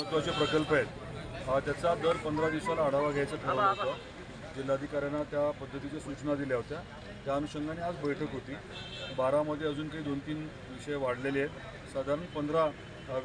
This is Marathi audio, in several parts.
महत्त्वाचे प्रकल्प आहेत. त्याचा दर पंधरा दिवसाला आढावा घ्यायचं ठरवलं होतं. जिल्हाधिकाऱ्यांना त्या पद्धतीच्या सूचना दिल्या होत्या. त्या अनुषंगाने आज बैठक होती. बारामध्ये अजून काही दोन तीन विषय वाढलेले आहेत. साधारण पंधरा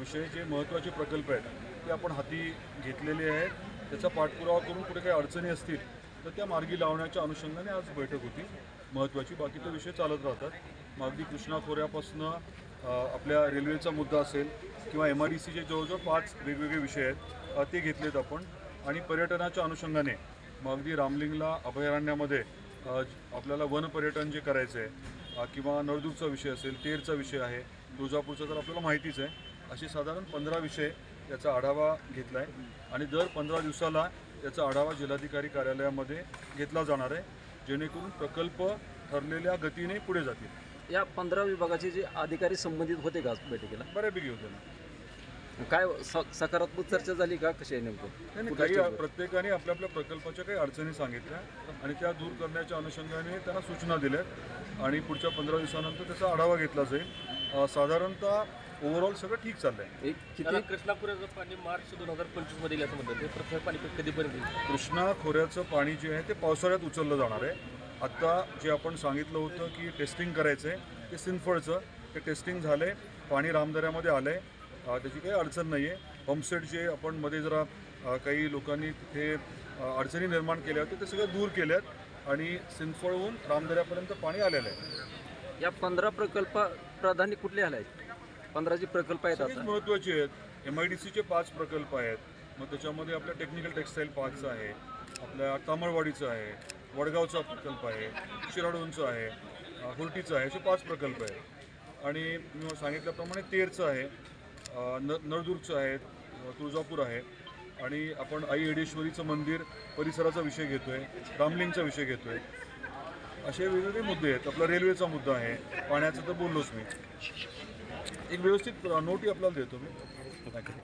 विषय जे महत्त्वाचे प्रकल्प आहेत ते आपण हाती घेतलेले आहेत. त्याचा पाठपुरावा करून कुठे काही अडचणी असतील तर त्या मार्गी लावण्याच्या अनुषंगाने आज बैठक होती. महत्त्वाची बाकी ते विषय चालत राहतात. मागदी अगदी कृष्णा खोऱ्यापासून आपल्या रेल्वेचा मुद्दा असेल किंवा एम आर डी सीचे जवळजवळ पाच वेगवेगळे विषय आहेत ते घेतलेत आपण. आणि पर्यटनाच्या अनुषंगाने मग अगदी रामलिंगला अभयारण्यामध्ये आपल्याला वन पर्यटन जे करायचं आहे किंवा नळदूरचा विषय असेल तेरचा विषय आहे तुळजापूरचा तर आपल्याला माहितीच आहे. असे साधारण पंधरा विषय याचा आढावा घेतला आहे आणि दर पंधरा दिवसाला याचा आढावा जिल्हाधिकारी कार्यालयामध्ये घेतला जाणार आहे जेणेकरून प्रकल्प ठरलेल्या गतीने पुढे जातील. या पंधरा विभागाचे जे अधिकारी संबंधित होते का आज बैठकीला? बऱ्यापैकी होते ना. काय स- सकारात्मक चर्चा झाली का? कशी आहे नाही, नेमकं? नाही, कुठल्या काही स्टेजवर? प्रत्येकाने आपल्या आपल्या प्रकल्पाच्या काही अडचणी सांगितल्या आणि त्या दूर करण्याच्या अनुषंगाने त्यांना सूचना दिल्यात आणि पुढच्या पंधरा दिवसानंतर त्याचा आढावा घेतला जाईल. अ, साधारणतः ओव्हरऑल सगळं ठीक चाललंय. एक त्याला किती कृष्णापुराचं पाणी मार्च दोन हजार पंचवीसमध्ये असं म्हणतात. ते प्रत्येक पाणी कधीपर्यंत येईल? कृष्णा खोऱ्याचं पाणी जे आहे ते पावसाळ्यात उचललं जाणार आहे. आत्ता जे आपण सांगितलं होतं की टेस्टिंग करायचं आहे ते सिंदफळचं ते टेस्टिंग झालं आहे पाणी रामदऱ्यामध्ये आलं आहे त्याची काही अडचण नाही आहे पंपसेट जे आपण मध्ये जरा काही लोकांनी तिथे अडचणी निर्माण केल्या होत्या ते सगळं दूर केल्यात आणि सिंदफळहून रामदऱ्यापर्यंत पाणी आलेलं आहे. या पंधरा प्रकल्प प्राधान्य कुठले आले आहेत? पंधरा जे प्रकल्प आहेत महत्त्वाचे आहेत. एम आय डी सीचे पाच प्रकल्प आहेत. मग त्याच्यामध्ये आपल्या टेक्निकल टेक्सटाईल पाचचा आहे आपल्या तामळवाडीचं आहे वडगावचा प्रकल्प आहे शिराडोनचा आहे अ, हुर्टीचा आहे असे पाच प्रकल्प आहेत. आणि मी सांगितल्याप्रमाणे तेरचं आहे न नळदुर्गचं आहे तुळजापूर आहे. आणि आपण आई येडेश्वरीचं मंदिर परिसराचा विषय घेतो आहे रामलिंगचा विषय घेतो आहे असे वेगवेगळे मुद्दे आहेत. आपला रेल्वेचा मुद्दा आहे. पाण्याचं तर बोललोच मी. एक व्यवस्थित नोटी आपल्याला देतो मी.